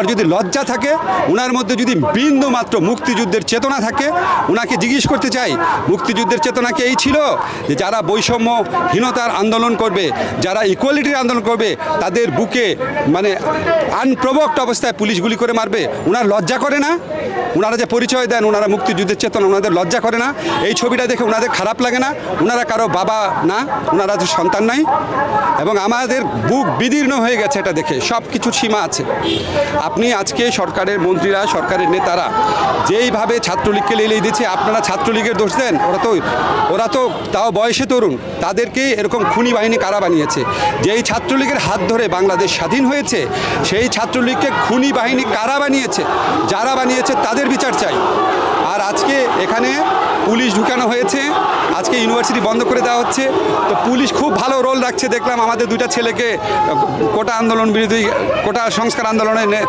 আর যদি লজ্জা থাকে ওনার মধ্যে যদি বিন্দু মাত্র মুক্তিযুদ্ধের চেতনা থাকে ওনাকে জিজ্ঞেস করতে চাই, মুক্তিযুদ্ধের চেতনা কি এই ছিল? যে যারা বৈষম্যহীনতার আন্দোলন করবে, যারা ইকুয়ালিটির আন্দোলন করবে, তাদের বুকে মানে আনপ্রবক্ট অবস্থায় পুলিশ গুলি করে মারবে ওনার লজ্জা করে না? ওনারা যে পরিচয় দেন ওনারা মুক্তিযুদ্ধের চেতনা ওনাদের লজ্জা করে না? এই ছবিটা দেখে ওনাদের খারাপ লাগে না? ওনারা কারও বাবা না? ওনারা যে সন্তান নাই? এবং আমাদের বুক বিদীর্ণ হয়ে গেছে এটা দেখে সব কিছুর সীমা আছে। আপনি আজকে সরকারের মন্ত্রীরা, সরকারের নেতারা যেইভাবে ছাত্রলীগকে লেলিয়ে দিচ্ছে, আপনারা ছাত্রলীগের দোষ দেন? ওরা তো ওরা তো তাও বয়সে তরুণ। তাদেরকে এরকম খুনি বাহিনী কারা বানিয়েছে? যেই ছাত্রলীগের হাত ধরে বাংলাদেশ স্বাধীন হয়েছে, সেই ছাত্রলীগকে খুনি বাহিনী কারা বানিয়েছে? যারা বানিয়েছে তাদের বিচার চাই। আর আজকে এখানে পুলিশ ঢুকানো হয়েছে। আজকে ইউনিভার্সিটি বন্ধ করে দেওয়া হচ্ছে। তো পুলিশ খুব ভালো রোল রাখছে। দেখলাম আমাদের দুইটা ছেলেকে কোটা আন্দোলন বিরোধী কোটা সংস্কার আন্দোলনে